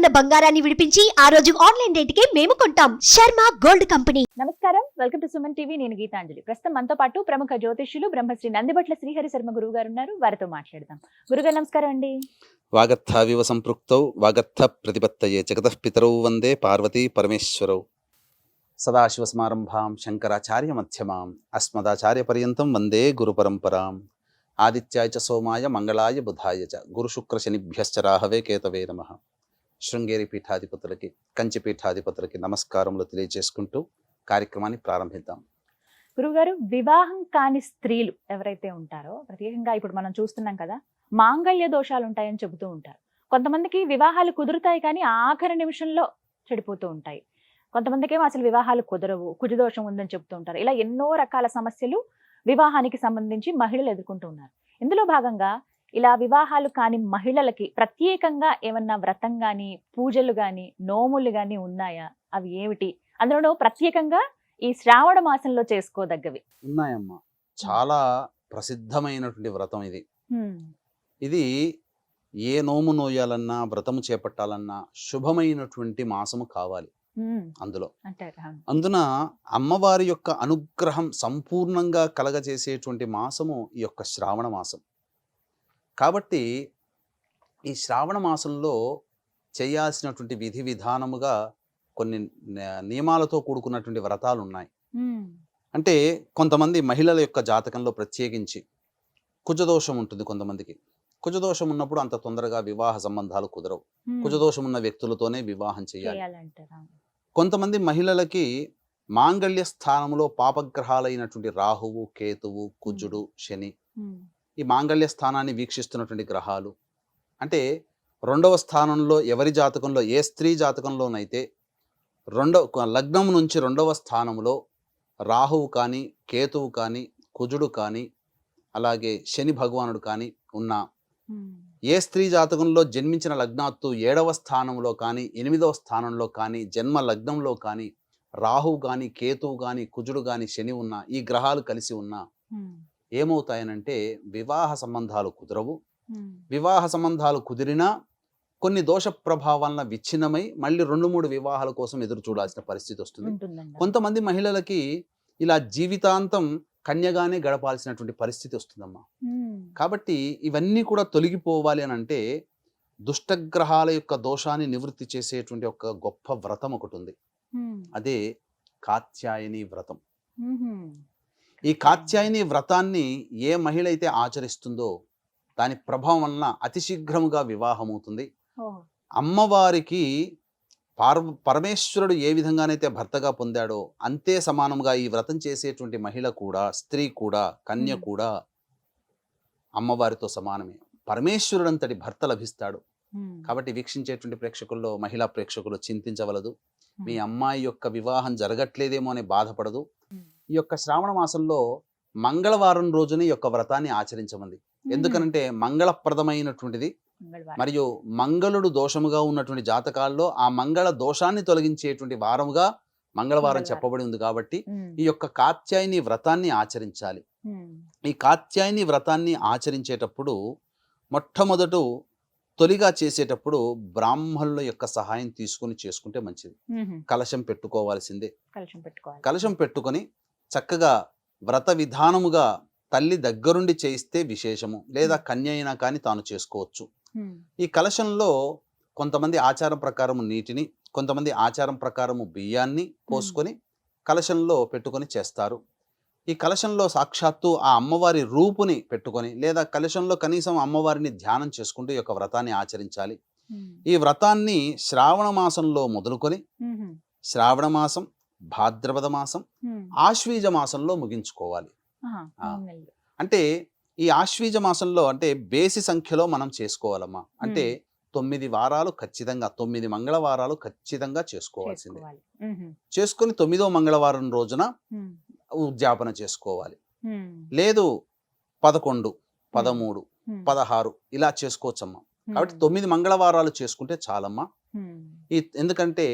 ఉన్న బంగారాన్ని విడిపించి ఆ రోజు ఆన్లైన్ రేటుకే మేము కొంటాం. Sharma gold company. నమస్కారం. Welcome to Suman TV. నేను గీతాంజలి. ప్రస్తుతం మనతో పాటు ప్రముఖ జ్యోతిష్యులు బ్రహ్మశ్రీ నందిబట్ల శ్రీహరి శర్మ గురువు గారు ఉన్నారు. వారితో మాట్లాడదాం. గురుగారు నమస్కారం అండి. వాగర్థావివ సంపృక్తౌ వాగర్థ ప్రతిపత్తయే జగతః పితరౌ వందే పార్వతీ పరమేశ్వరౌ. సదాశివసమారంభాం శంకరాచార్య మధ్యమాం అస్మదాచార్యపర్యంతం వందే గురుపరంపరాం ఆదిత్యాయ చ సోమాయ మంగళాయ బుధాయ చ. గురుశుక్రశనిభ్యశ్చ రాహవే కేతవే నమ. శృంగేరి పీఠాధిపతులకి కంచి పీఠాధిపతులకి నమస్కారములు తెలియజేసుకుంటూ కార్యక్రమాన్ని ప్రారంభిద్దాం. గురుగారు వివాహం కాని స్త్రీలు ఎవరైతే ఉంటారో ప్రత్యేకంగా ఇప్పుడు మనం చూస్తున్నాం కదా మాంగళ్య దోషాలు ఉంటాయని చెబుతూ ఉంటారు. కొంతమందికి వివాహాలు కుదురుతాయి కానీ ఆఖరి నిమిషంలో చెడిపోతూ ఉంటాయి. కొంతమందికి ఏమో అసలు వివాహాలు కుదరవు కుజదోషం ఉందని చెబుతూ ఉంటారు. ఇలా ఎన్నో రకాల సమస్యలు వివాహానికి సంబంధించి మహిళలు ఎదుర్కొంటూ ఉన్నారు. ఇందులో భాగంగా ఇలా వివాహాలు కాని మహిళలకి ప్రత్యేకంగా ఏమన్నా వ్రతం గాని పూజలు గాని నోములు గాని ఉన్నాయా? అవి ఏమిటి? అందులోనూ ప్రత్యేకంగా ఈ శ్రావణ మాసంలో చేసుకోదగ్గవి. ఉన్నాయమ్మా. చాలా ప్రసిద్ధమైనటువంటి వ్రతం ఇది. ఇది ఏ నోము నోయాలన్నా వ్రతము చేపట్టాలన్నా శుభమైనటువంటి మాసము కావాలి. అందులో. అందున అమ్మవారి యొక్క అనుగ్రహం సంపూర్ణంగా కలగజేసేటువంటి మాసము ఈ యొక్క శ్రావణ మాసం. కాబట్టి ఈ శ్రావణ మాసంలో చేయాల్సినటువంటి విధి విధానముగా కొన్ని నియమాలతో కూడుకున్నటువంటి వ్రతాలు ఉన్నాయి. అంటే కొంతమంది మహిళల యొక్క జాతకంలో ప్రత్యేకించి కుజదోషం ఉంటుంది కొంతమందికి కుజదోషం ఉన్నప్పుడు అంత తొందరగా వివాహ సంబంధాలు కుదరవు. కుజదోషం ఉన్న వ్యక్తులతోనే వివాహం చేయాలి కొంతమంది మహిళలకి మాంగళ్య స్థానంలో పాపగ్రహాలైనటువంటి రాహువు కేతువు కుజుడు శని. ఈ మాంగళ్య స్థానాన్ని వీక్షిస్తున్నటువంటి గ్రహాలు అంటే రెండవ స్థానంలో ఎవరి జాతకంలో ఏ స్త్రీ జాతకంలోనైతే రెండవ లగ్నం నుంచి రెండవ స్థానంలో రాహువు కానీ కేతువు కానీ కుజుడు కానీ అలాగే శని భగవానుడు కానీ ఉన్న. ఏ స్త్రీ జాతకంలో జన్మించిన లగ్నాత్తు ఏడవ స్థానంలో కానీ ఎనిమిదవ స్థానంలో కానీ జన్మ లగ్నంలో కానీ రాహువు కానీ కేతువు కానీ కుజుడు కానీ శని ఉన్న ఈ గ్రహాలు కలిసి ఉన్నా. ఏమవుతాయనంటే వివాహ సంబంధాలు కుదరవు. వివాహ సంబంధాలు కుదిరినా కొన్ని దోష ప్రభావాలన విచ్ఛిన్నమై మళ్ళీ రెండు మూడు వివాహాల కోసం ఎదురు చూడాల్సిన పరిస్థితి వస్తుంది కొంతమంది మహిళలకి ఇలా జీవితాంతం కన్యగానే గడపాల్సినటువంటి పరిస్థితి వస్తుందమ్మా. కాబట్టి ఇవన్నీ కూడా తొలగిపోవాలి అని అంటే దుష్టగ్రహాల యొక్క దోషాన్ని నివృత్తి చేసేటువంటి ఒక గొప్ప వ్రతం ఒకటి ఉంది. అదే కాత్యాయని వ్రతం. ఈ కాత్యాయని వ్రతాన్ని ఏ మహిళ అయితే ఆచరిస్తుందో దాని ప్రభావం వలన అతి శీఘ్రముగా వివాహం అవుతుంది. అమ్మవారికి పార్వ పరమేశ్వరుడు ఏ విధంగానైతే భర్తగా పొందాడో అంతే సమానంగా ఈ వ్రతం చేసేటువంటి మహిళ కూడా స్త్రీ కూడా కన్య. కూడా అమ్మవారితో సమానమే పరమేశ్వరుడు అంతటి భర్త లభిస్తాడు. కాబట్టి వీక్షించేటువంటి ప్రేక్షకుల్లో మహిళా ప్రేక్షకులు చింతించవలదు మీ. అమ్మాయి యొక్క వివాహం జరగట్లేదేమో అని బాధపడదు. ఈ యొక్క శ్రావణ మాసంలో మంగళవారం రోజున ఈ యొక్క వ్రతాన్ని ఆచరించమంది ఎందుకనంటే మంగళప్రదమైనటువంటిది. మరియు మంగళుడు దోషముగా ఉన్నటువంటి జాతకాల్లో ఆ మంగళ దోషాన్ని తొలగించేటువంటి వారముగా మంగళవారం. చెప్పబడి ఉంది కాబట్టి. ఈ యొక్క కాత్యాయని వ్రతాన్ని ఆచరించాలి. ఈ కాత్యాయని వ్రతాన్ని ఆచరించేటప్పుడు మొట్టమొదట తొలిగా చేసేటప్పుడు బ్రాహ్మణుల యొక్క సహాయం తీసుకుని చేసుకుంటే మంచిది. కలశం పెట్టుకోవాల్సిందే కలశం పెట్టుకొని చక్కగా వ్రత విధానముగా తల్లి దగ్గరుండి చేయిస్తే విశేషము లేదా కన్య అయినా కానీ తాను చేసుకోవచ్చు. ఈ కలశంలో కొంతమంది ఆచారం ప్రకారము నీటిని కొంతమంది ఆచారం ప్రకారము బియ్యాన్ని పోసుకొని కలశంలో పెట్టుకొని చేస్తారు ఈ కలశంలో సాక్షాత్తు ఆ అమ్మవారి రూపుని పెట్టుకొని లేదా కలశంలో కనీసం అమ్మవారిని ధ్యానం చేసుకుంటూ ఈ యొక్క వ్రతాన్ని ఆచరించాలి. ఈ వ్రతాన్ని శ్రావణ మాసంలో మొదలుకొని. శ్రావణ మాసం భాద్రపద మాసం. ఆశ్వీజ మాసంలో ముగించుకోవాలి. అంటే ఈ ఆశ్వీజ మాసంలో అంటే బేసి సంఖ్యలో మనం చేసుకోవాలమ్మా అంటే మ్మ్. తొమ్మిది వారాలు ఖచ్చితంగా తొమ్మిది మంగళవారాలు ఖచ్చితంగా చేసుకోవాల్సిందే. చేసుకొని తొమ్మిదో మంగళవారం రోజున. ఉద్యాపన చేసుకోవాలి. లేదు పదకొండు పదమూడు. పదహారు ఇలా చేసుకోవచ్చమ్మా కాబట్టి. తొమ్మిది మంగళవారాలు చేసుకుంటే చాలమ్మా. ఈ ఎందుకంటే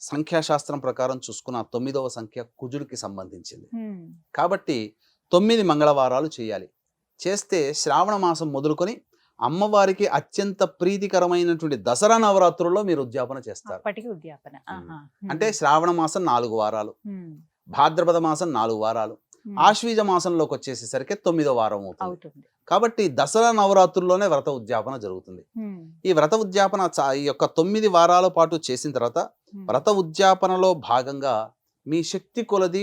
సంఖ్యాశాస్త్రం ప్రకారం చూసుకున్న తొమ్మిదవ సంఖ్య కుజుడికి సంబంధించింది. కాబట్టి తొమ్మిది మంగళవారాలు చేయాలి. చేస్తే శ్రావణ మాసం మొదలుకొని అమ్మవారికి అత్యంత ప్రీతికరమైనటువంటి దసరా నవరాత్రుల్లో మీరు ఉద్యాపన చేస్తారు. అంటే శ్రావణ మాసం నాలుగు వారాలు భాద్రపద మాసం నాలుగు వారాలు ఆశ్వీజ మాసంలోకి వచ్చేసేసరికి తొమ్మిదో వారం అవుతుంది. కాబట్టి దసరా నవరాత్రుల్లోనే వ్రత ఉద్యాపన జరుగుతుంది. ఈ వ్రత ఉద్యాపన ఈ యొక్క తొమ్మిది వారాల పాటు చేసిన తర్వాత వ్రత ఉద్యాపనలో భాగంగా మీ శక్తి కొలది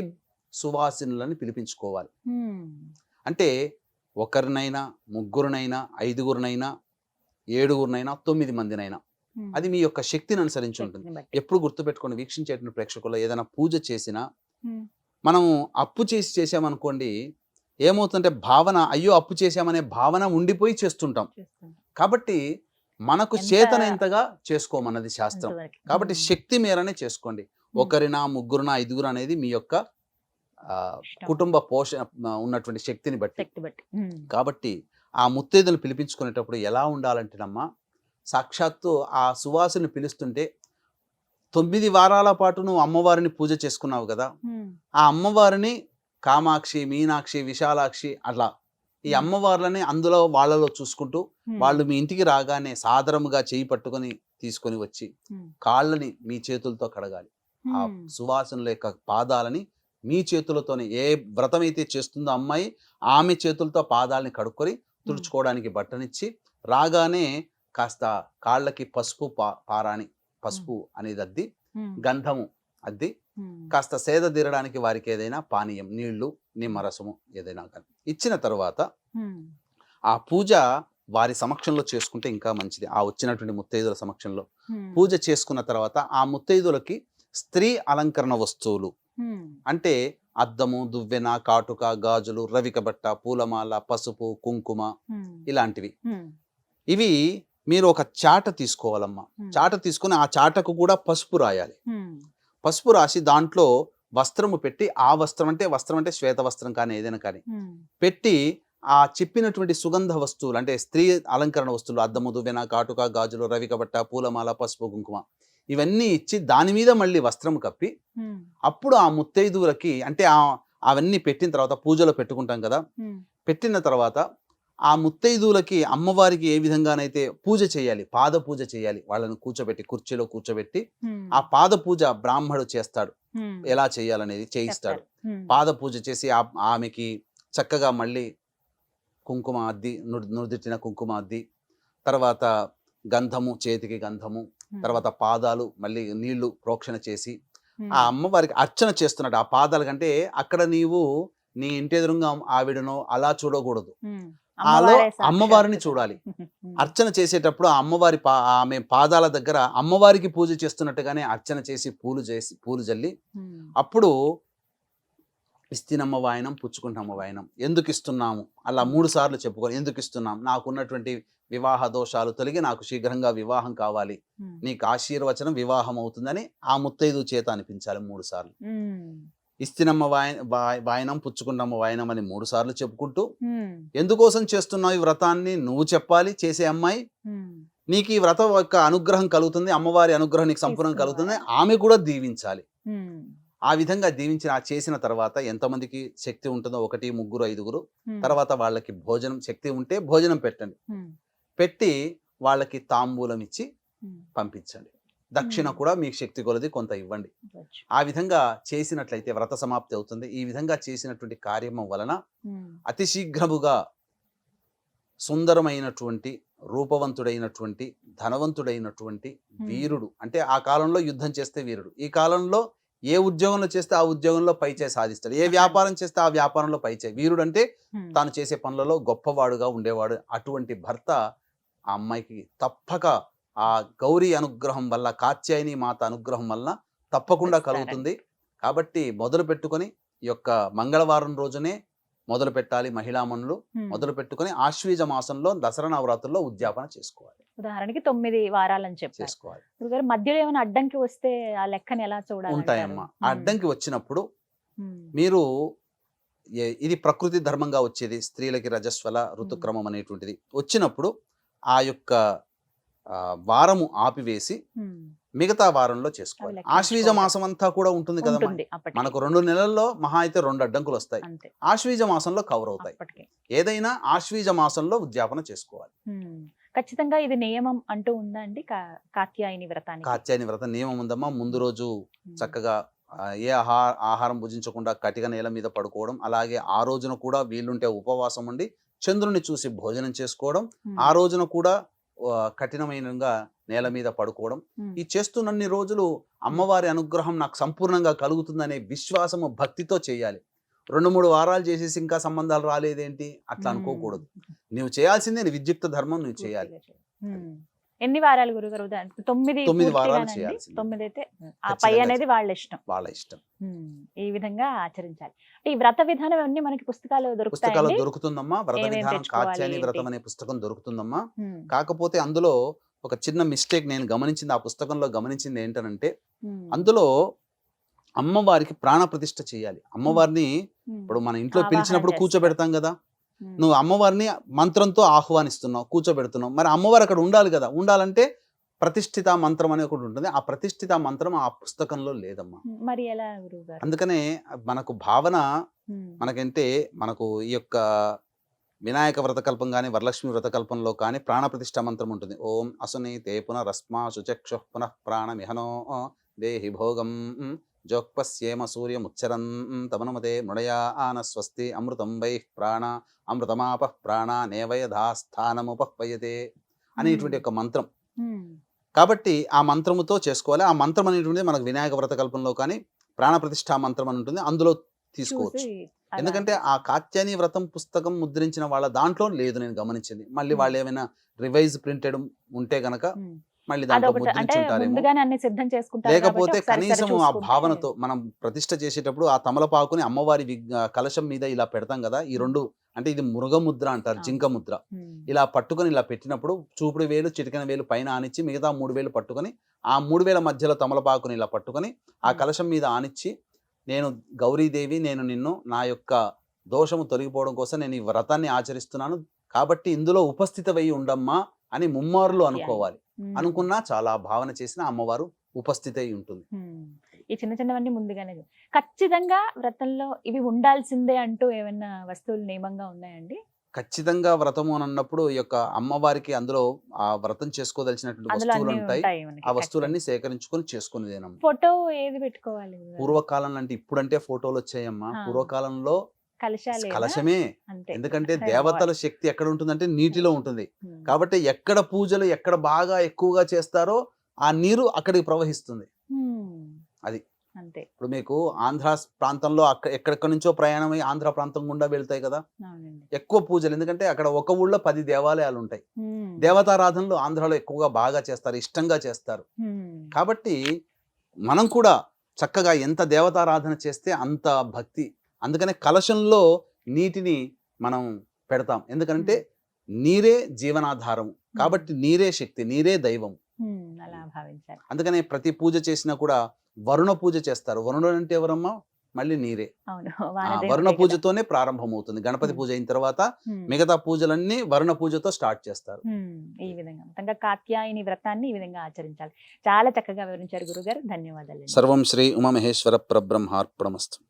సువాసినులని పిలిపించుకోవాలి అంటే ఒకరినైనా ముగ్గురునైనా ఐదుగురినైనా ఏడుగురినైనా తొమ్మిది మందినైనా. అది మీ యొక్క శక్తిని అనుసరించి ఉంటుంది. ఎప్పుడు గుర్తుపెట్టుకోండి వీక్షించేటువంటి ప్రేక్షకుల్లో ఏదైనా పూజ చేసినా మనం అప్పు చేసి చేసామనుకోండి ఏమవుతుందంటే భావన అయ్యో అప్పు చేసామనే భావన ఉండిపోయి చేస్తుంటాం చేస్తాం. కాబట్టి మనకు చేతనైంతగా చేసుకోమన్నది శాస్త్రం. కాబట్టి శక్తి మేరనే చేసుకోండి. ఒకరినా ముగ్గురునా ఐదుగురు అనేది మీ యొక్క. కుటుంబ పోషణ ఉన్నటువంటి శక్తిని బట్టి. కాబట్టి ఆ ముత్తైదులు పిలిపించుకునేటప్పుడు ఎలా ఉండాలంటేనమ్మా సాక్షాత్తు ఆ సువాసుని పిలుస్తుంటే తొమ్మిది వారాల పాటు నువ్వు అమ్మవారిని పూజ చేసుకున్నావు కదా. ఆ అమ్మవారిని కామాక్షి మీనాక్షి విశాలాక్షి అట్లా ఈ. అమ్మవార్లని అందులో వాళ్ళలో చూసుకుంటూ వాళ్ళు మీ ఇంటికి రాగానే సాదరముగా చేయి పట్టుకొని తీసుకొని వచ్చి కాళ్ళని మీ చేతులతో కడగాలి. ఆ సువాసనల యొక్క పాదాలని మీ చేతులతోనే ఏ వ్రతం అయితే చేస్తుందో అమ్మాయి ఆమె చేతులతో పాదాలని కడుక్కొని తుడుచుకోవడానికి బట్టనిచ్చి రాగానే కాస్త కాళ్ళకి పసుపు పా పారాని పసుపు అనేది అద్ది గంధము అద్ది కాస్త సేద తీరడానికి వారికి ఏదైనా పానీయం నీళ్ళు నిమ్మరసము ఏదైనా కానీ. ఇచ్చిన తర్వాత ఆ పూజ వారి సమక్షంలో చేసుకుంటే ఇంకా మంచిది. ఆ వచ్చినటువంటి ముత్తైదుల సమక్షంలో. పూజ చేసుకున్న తర్వాత ఆ ముత్తైదులకి స్త్రీ అలంకరణ వస్తువులు. అంటే అద్దము దువ్వెన కాటుక గాజులు రవిక బట్ట పూలమాల పసుపు కుంకుమ ఇలాంటివి. ఇవి మీరు ఒక చాట తీసుకోవాలమ్మా. చాట తీసుకొని ఆ చాటకు కూడా పసుపు రాయాలి. పసుపు రాసి దాంట్లో వస్త్రము పెట్టి ఆ వస్త్రం అంటే వస్త్రం అంటే శ్వేత వస్త్రం కానీ ఏదైనా కానీ పెట్టి ఆ చెప్పినటువంటి సుగంధ వస్తువులు అంటే స్త్రీ అలంకరణ వస్తువులు అద్దము దువ్వెన కాటుక గాజులు రవిక బట్ట పూలమాల పసుపు కుంకుమ ఇవన్నీ ఇచ్చి దాని మీద మళ్ళీ వస్త్రం కప్పి అప్పుడు ఆ ముత్తైదువులకి అంటే ఆ అవన్నీ పెట్టిన తర్వాత పూజలో పెట్టుకుంటాం కదా పెట్టిన తర్వాత ఆ ముత్తైదువులకి అమ్మవారికి ఏ విధంగానైతే పూజ చేయాలి పాద పూజ చేయాలి వాళ్ళని కూర్చోబెట్టి కుర్చీలో కూర్చోబెట్టి ఆ పాద పూజ బ్రాహ్మడు చేస్తాడు. ఎలా చేయాలనేది చేయిస్తాడు. పాద పూజ చేసి ఆమెకి చక్కగా మళ్ళీ కుంకుమ అద్ది నుడి నుదిటిన కుంకుమ అద్ది తర్వాత గంధము చేతికి గంధము తర్వాత పాదాలు మళ్ళీ నీళ్ళు ప్రోక్షణ చేసి ఆ అమ్మవారికి అర్చన చేస్తున్నాడు. ఆ పాదాల కంటే అక్కడ నీవు నీ ఇంటి ఎదురుగా ఆవిడనో అలా చూడకూడదు. ఆలో. అమ్మవారిని చూడాలి. అర్చన చేసేటప్పుడు ఆ అమ్మవారి పా ఆమె పాదాల దగ్గర అమ్మవారికి పూజ చేస్తున్నట్టుగానే అర్చన చేసి పూలు చేసి పూలు జల్లి అప్పుడు ఇస్తినమ్మ వాయనం పుచ్చుకుంటమ్మ వాయనం. ఎందుకు ఇస్తున్నాము? అలా మూడు సార్లు చెప్పుకొని ఎందుకు ఇస్తున్నాం? నాకున్నటువంటి వివాహ దోషాలు తొలగి నాకు శీఘ్రంగా వివాహం కావాలి. నీకు ఆశీర్వచనం వివాహం అవుతుందని ఆ ముత్తైదు చేత అనిపించాలి మూడు సార్లు. ఇస్తినమ్మ వాయ వాయ- వాయనం పుచ్చుకుంటమ్మ వాయనం అని మూడు సార్లు చెప్పుకుంటూ ఎందుకోసం చేస్తున్నావు ఈ వ్రతాన్ని? నువ్వు చెప్పాలి చేసే అమ్మాయి. నీకు ఈ వ్రతం యొక్క అనుగ్రహం కలుగుతుంది అమ్మవారి అనుగ్రహం నీకు సంపూర్ణంగా కలుగుతుంది ఆమె కూడా దీవించాలి. ఆ విధంగా దీవించిన ఆ చేసిన తర్వాత ఎంతమందికి శక్తి ఉంటుందో ఒకటి ముగ్గురు ఐదుగురు. తర్వాత వాళ్ళకి భోజనం శక్తి ఉంటే భోజనం పెట్టండి. పెట్టి వాళ్ళకి తాంబూలం ఇచ్చి పంపించండి. దక్షిణ. కూడా మీకు శక్తి కొలది కొంత ఇవ్వండి. ఆ విధంగా చేసినట్లయితే వ్రత సమాప్తి అవుతుంది. ఈ విధంగా చేసినటువంటి కార్యము వలన అతి శీఘ్రముగా సుందరమైనటువంటి రూపవంతుడైనటువంటి ధనవంతుడైనటువంటి. వీరుడు. అంటే ఆ కాలంలో యుద్ధం చేస్తే వీరుడు. ఈ కాలంలో ఏ ఉద్యోగంలో చేస్తే ఆ ఉద్యోగంలో పైచే సాధిస్తాడు. ఏ వ్యాపారం చేస్తే ఆ వ్యాపారంలో పైచే. వీరుడు అంటే తాను చేసే పనులలో గొప్పవాడుగా ఉండేవాడు. అటువంటి భర్త ఆ అమ్మాయికి తప్పక ఆ గౌరీ అనుగ్రహం వల్ల కాత్యాయని మాత అనుగ్రహం వల్ల తప్పకుండా. కలుగుతుంది. కాబట్టి మొదలు పెట్టుకొని ఈ యొక్క మంగళవారం రోజునే మొదలు పెట్టాలి మహిళామణులు. మొదలు పెట్టుకొని ఆశ్వీజ మాసంలో దసరా నవరాత్రుల్లో ఉద్యాపన చేసుకోవాలి. ఉదాహరణకి తొమ్మిది వారాలని చెప్పారు. చేసుకోవాలి. మధ్యలో ఏమైనా అడ్డంకి వస్తే ఆ లెక్కని ఎలా చూడాలి ఉంటాయమ్మా. ఆ అడ్డంకి వచ్చినప్పుడు మీరు ఇది ప్రకృతి ధర్మంగా వచ్చేది స్త్రీలకి రజస్వల ఋతుక్రమం అనేటువంటిది. వచ్చినప్పుడు ఆ యొక్క వారము ఆపివేసి మిగతా వారంలో చేసుకోవాలి. ఆశ్వీజ మాసం అంతా కూడా ఉంటుంది కదా మనకు రెండు నెలల్లో మహా అయితే రెండు అడ్డంకులు వస్తాయి. ఆశ్వీజ మాసంలో కవర్ అవుతాయి. ఏదైనా ఆశ్వీజ మాసంలో ఉద్యాపన చేసుకోవాలి. ఖచ్చితంగా ఇది నియమం అంటూ ఉందా అండి? కాత్యాయని వ్రతానికి? కాత్యాయని వ్రతం నియమం ఉందమ్మా. ముందు రోజు. చక్కగా ఏ ఆహా ఆహారం భుజించకుండా కటిక నేల మీద పడుకోవడం అలాగే ఆ రోజున కూడా వీలుంటే ఉపవాసం ఉండి చంద్రుని చూసి భోజనం చేసుకోవడం. ఆ రోజున కూడా కఠినమైనగా నేల మీద పడుకోవడం. ఈ చేస్తున్నన్ని రోజులు అమ్మవారి అనుగ్రహం నాకు సంపూర్ణంగా కలుగుతుందనే విశ్వాసము భక్తితో చేయాలి. రెండు మూడు వారాలు చేసేసి ఇంకా సంబంధాలు రాలేదేంటి? అట్లా అనుకోకూడదు. నువ్వు చేయాల్సిందే విద్యుక్త ధర్మం నువ్వు చేయాలి. ఎన్ని వారాలు గురుగారు తొమ్మిది తొమ్మిది వారాలు? చేయాల్సిందే. తొమ్మిది అయితే ఆ పై అనేది వాళ్ళ ఇష్టం వాళ్ళ ఇష్టం. ఈ విధంగా ఆచరించాలి ఈ వ్రత విధానం అన్ని మనకి పుస్తకాలు పుస్తకాలు దొరుకుతుందమ్మా వ్రత విధానం కాత్యాని వ్రతం? అనే పుస్తకం దొరుకుతుందమ్మా. కాకపోతే అందులో ఒక చిన్న మిస్టేక్ నేను గమనించింది ఆ పుస్తకంలో గమనించింది ఏంటనంటే. అందులో అమ్మవారికి ప్రాణ ప్రతిష్ఠ చేయాలి అమ్మవారిని. ఇప్పుడు మన ఇంట్లో పిలిచినప్పుడు. కూర్చోబెడతాం కదా. నువ్వు అమ్మవారిని మంత్రంతో ఆహ్వానిస్తున్నావు కూర్చోబెడుతున్నావు. మరి అమ్మవారు అక్కడ ఉండాలి కదా. ఉండాలంటే ప్రతిష్ఠిత మంత్రం అనేది ఒకటి ఉంటుంది. ఆ ప్రతిష్ఠిత మంత్రం ఆ పుస్తకంలో లేదమ్మా. మరి ఎలా అందుకనే మనకు భావన మనకంటే మనకు ఈ యొక్క వినాయక వ్రతకల్పం కానీ వరలక్ష్మి వ్రతకల్పంలో కానీ ప్రాణప్రతిష్ఠ మంత్రం ఉంటుంది. ఓం అసుని తే పునరస్మా శుచక్షు పునః ప్రాణమిహనో దేహి భోగం. జోక్పస్యేమ సూర్యముచ్చరం తమనుమతే మృడయా ఆన స్వస్తి అమృతం వై ప్రాణ అమృతమాప ప్రాణ నేవయధాస్థానముపహ్వయతే అనేటువంటి ఒక మంత్రం. కాబట్టి ఆ మంత్రముతో చేసుకోవాలి. ఆ మంత్రం అనేటువంటిది మనకు వినాయక వ్రతకల్పంలో కానీ ప్రాణప్రతిష్ఠా మంత్రం అని ఉంటుంది. అందులో తీసుకోవచ్చు. ఎందుకంటే ఆ కాత్యాని వ్రతం పుస్తకం ముద్రించిన వాళ్ళ దాంట్లో లేదు నేను గమనించింది. మళ్ళీ. వాళ్ళు ఏమైనా రివైజ్ ప్రింటెడ్ ఉంటే గనక. మళ్ళీ దాంట్లో అదొకటి అంటే ముద్రించుంటారేమో ముందుగానే అన్ని సిద్ధం చేసుకుంటారు కాబట్టి లేకపోతే కనీసం ఆ భావనతో మనం ప్రతిష్ట చేసేటప్పుడు ఆ తమలపాకుని అమ్మవారి కలశం మీద ఇలా పెడతాం కదా ఈ రెండు అంటే ఇది మృగముద్ర అంటారు. జింక ముద్ర. ఇలా పట్టుకొని ఇలా పెట్టినప్పుడు చూపుడు వేలు చిటికెన వేలు పైన ఆనిచ్చి మిగతా మూడు వేలు పట్టుకొని ఆ మూడు వేల మధ్యలో తమలపాకుని ఇలా పట్టుకొని ఆ. కలశం మీద ఆనిచ్చి నేను గౌరీదేవి నేను నిన్ను నా యొక్క దోషము తొలగిపోవడం కోసం నేను ఈ వ్రతాన్ని ఆచరిస్తున్నాను కాబట్టి ఇందులో ఉపస్థితమై ఉండమ్మా అని ముమ్మారులు అనుకోవాలి. అనుకున్నా చాలా భావన చేసిన అమ్మవారు ఉపస్థితి అయి ఉంటుంది. ఈ చిన్న చిన్నవన్నీ ముందుగానే ఖచ్చితంగా వ్రతంలో ఇవి ఉండాల్సిందే అంటూ ఏమైనా వస్తువులు నియమంగా ఉన్నాయండి? ఖచ్చితంగా వ్రతము అని అన్నప్పుడు ఈ యొక్క అమ్మవారికి అందులో ఆ వ్రతం చేసుకోదలిచినటువంటి వస్తువులు ఉంటాయి. ఆ వస్తువులన్నీ సేకరించుకొని చేసుకునేదేనమ్మా. ఫోటో ఏది పెట్టుకోవాలి? పూర్వకాలంలో అంటే ఇప్పుడంటే ఫోటోలు వచ్చాయమ్మా. పూర్వకాలంలో కలశమే. ఎందుకంటే దేవతల శక్తి ఎక్కడ ఉంటుందంటే నీటిలో ఉంటుంది. కాబట్టి ఎక్కడ పూజలు ఎక్కడ బాగా ఎక్కువగా చేస్తారో ఆ నీరు అక్కడికి ప్రవహిస్తుంది. అది. అంతే. ఇప్పుడు మీకు ఆంధ్ర ప్రాంతంలో అక్కడ ఎక్కడెక్కడి నుంచో ప్రయాణమై ఆంధ్ర ప్రాంతం గుండా వెళ్తాయి కదా? ఎక్కువ పూజలు. ఎందుకంటే అక్కడ ఒక ఊళ్ళో పది దేవాలయాలు ఉంటాయి. దేవతారాధనలు ఆంధ్రాలో ఎక్కువగా బాగా చేస్తారు ఇష్టంగా చేస్తారు. కాబట్టి మనం కూడా చక్కగా ఎంత దేవతారాధన చేస్తే అంత భక్తి అందుకనే కలశంలో నీటిని మనం పెడతాం. ఎందుకంటే నీరే జీవనాధారం. కాబట్టి నీరే శక్తి నీరే దైవం. అందుకనే ప్రతి పూజ చేసినా కూడా వరుణ పూజ చేస్తారు. వరుణుడు అంటే ఎవరమ్మా? మళ్ళీ నీరే. వరుణ. పూజతోనే ప్రారంభమవుతుంది. గణపతి Hmm. పూజ అయిన తర్వాత. మిగతా పూజలన్నీ వరుణ పూజతో స్టార్ట్ చేస్తారు. ఈ విధంగా. మొత్తంగా కాత్యాయని వ్రతాన్ని ఈ విధంగా ఆచరించాలి. చాలా చక్కగా వివరించారు గురుగారు. ధన్యవాదాలు సర్వం శ్రీ ఉమామహేశ్వర పరబ్రహ్మార్పణమస్తు.